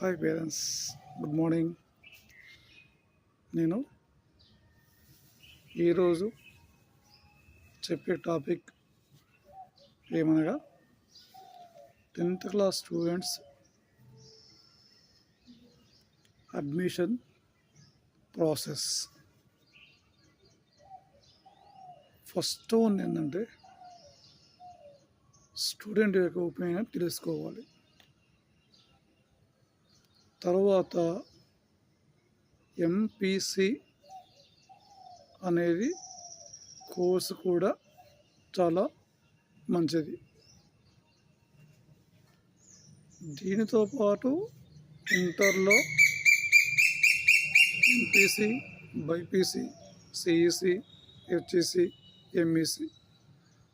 Hi parents good morning. నేను ఈరోజు చెప్పే టాపిక్ ఏమనగా tenth class students admission process. First one ఏంటంటే స్టూడెంట్ యొక్క ఒపీనియన్ తెలుసుకోవాలి. తర్వాత ఎంపీసీ అనేది కోర్సు కూడా చాలా మంచిది. దీనితో పాటు ఇంటర్లో MPC BiPC CEC HEC MEC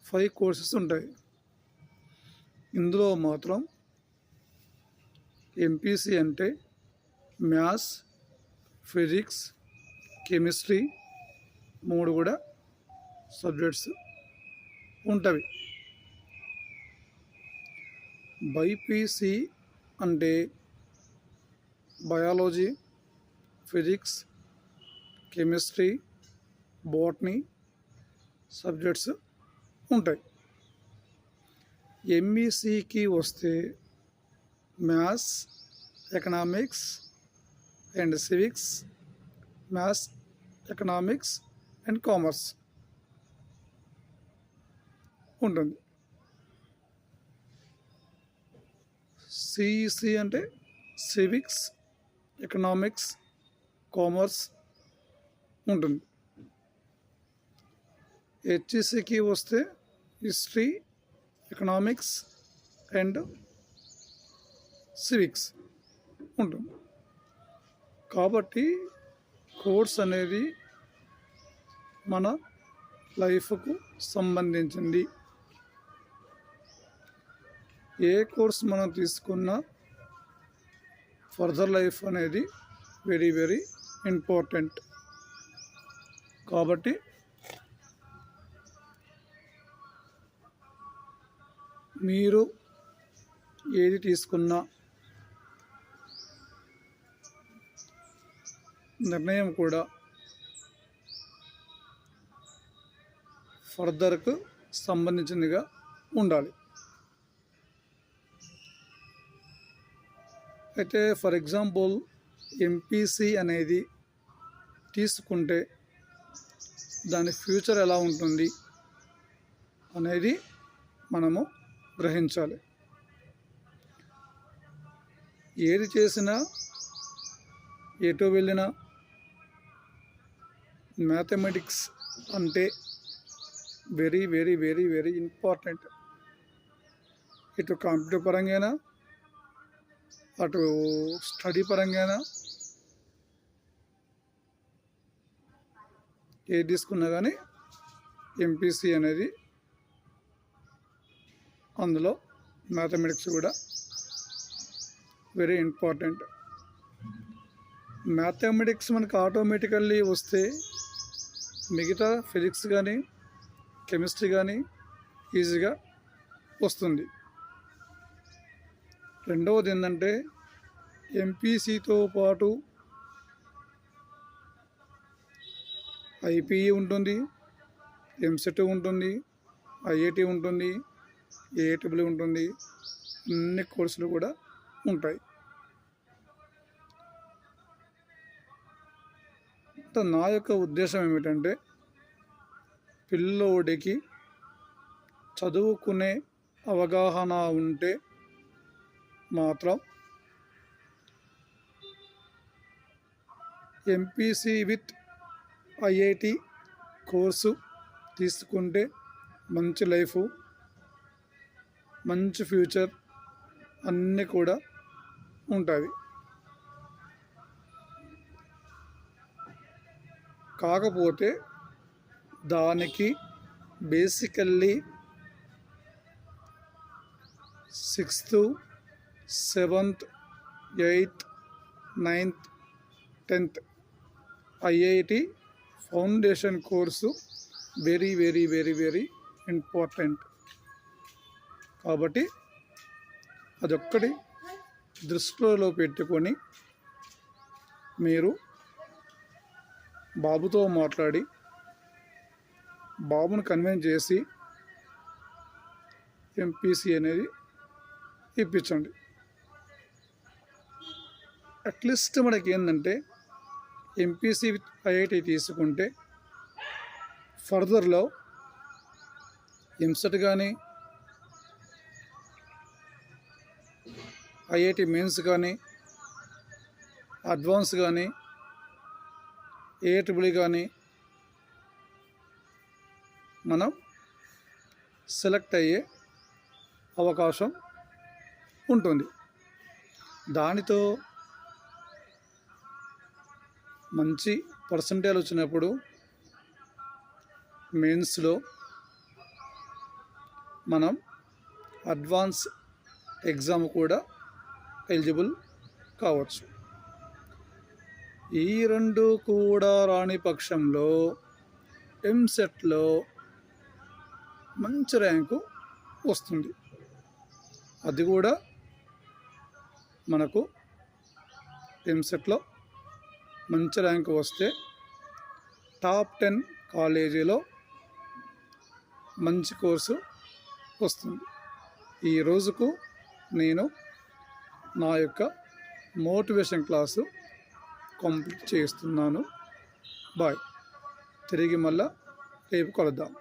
five courses ఉంటాయి. ఇందులో మాత్రం ఎంపీసీ అంటే మ్యాథ్స్ ఫిజిక్స్ కెమిస్ట్రీ మూడు కూడా సబ్జెక్ట్స్ ఉంటవి. బైపీసీ అంటే biology physics chemistry botany subjects ఉంటాయి. ఎంఈసీకి వస్తే maths economics and civics maths economics and commerce ఉంటుంది. సిఈసి అంటే సివిక్స్ ఎకనామిక్స్ కామర్స్ ఉంటుంది. హెచ్ఈసికి వస్తే హిస్టరీ ఎకనామిక్స్ అండ్ సివిక్స్ ఉంటుంది. కాబట్టి కోర్స్ అనేది మన లైఫ్కు సంబంధించింది. ఏ కోర్స్ మనం తీసుకున్నా ఫర్దర్ లైఫ్ అనేది వెరీ వెరీ ఇంపార్టెంట్. కాబట్టి మీరు ఏది తీసుకున్నా నిర్ణయం కూడా ఫర్దర్కు సంబంధించిందిగా ఉండాలి. అయితే ఫర్ ఎగ్జాంపుల్ ఎంపీసీ అనేది తీసుకుంటే దాని ఫ్యూచర్ ఎలా ఉంటుంది అనేది మనము గ్రహించాలి. ఏది చేసినా ఎటు వెళ్ళినా మ్యాథమెటిక్స్ అంటే very very very very important. ఇటు కంప్యూటర్ పరంగానా? అటు స్టడీ పరంగానా? ఏది తీసుకున్నా కానీ ఎంపీసీ అనేది అందులో మ్యాథమెటిక్స్ కూడా వెరీ ఇంపార్టెంట్. మ్యాథమెటిక్స్ మనకు ఆటోమేటికల్లీ వస్తే మిగతా ఫిజిక్స్ కానీ కెమిస్ట్రీ కానీ ఈజీగా వస్తుంది. రెండవది ఏంటంటే ఎంపీసీతో పాటు ఐపీఈ ఉంటుంది ఎంసెట్ ఉంటుంది ఐఐటి ఉంటుంది ఏఐటిబుల్ ఉంటుంది అన్ని కోర్సులు కూడా ఉంటాయి. అంటే నా యొక్క ఉద్దేశం ఏమిటంటే పిల్లోడికి చదువుకునే అవగాహన ఉంటే మాత్రం ఎంపీసీ విత్ ఐఐటి కోర్సు తీసుకుంటే మంచి లైఫ్ మంచి ఫ్యూచర్ అన్నీ కూడా ఉంటుంది కాకపోతే దానికి basically sixth seventh eighth ninth tenth IIT foundation course very very very very important. కాబట్టి అదొక్కటి దృష్టిలో పెట్టుకొని మీరు బాబుతో మాట్లాడి బాబును కన్విన్స్ చేసి ఎంపీసీ అనేది ఇప్పించండి. అట్లీస్ట్ మనకి ఏంటంటే ఎంపీసీ విత్ ఐఐటి తీసుకుంటే ఫర్దర్లో ఎంసెట్ కానీ ఐఐటి మెయిన్స్ కానీ అడ్వాన్స్ కానీ ఏట్రిబుల్ కానీ మనం సెలెక్ట్ అయ్యే అవకాశం ఉంటుంది. దానితో మంచి పర్సంటేజ్ వచ్చినప్పుడు మెయిన్స్లో మనం అడ్వాన్స్ ఎగ్జామ్ కూడా ఎలిజిబుల్ కావచ్చు. ఈ రెండు కూడా రాని పక్షంలో ఎంసెట్లో మంచి ర్యాంకు వస్తుంది. అది కూడా మనకు ఎంసెట్లో మంచి ర్యాంక్ వస్తే టాప్ టెన్ కాలేజీలో మంచి కోర్సు వస్తుంది. ఈ రోజుకు నేను నా యొక్క మోటివేషన్ క్లాసు కంప్లీట్ చేస్తున్నాను. బాయ్. తిరిగి మళ్ళా రేపు కలుద్దాం.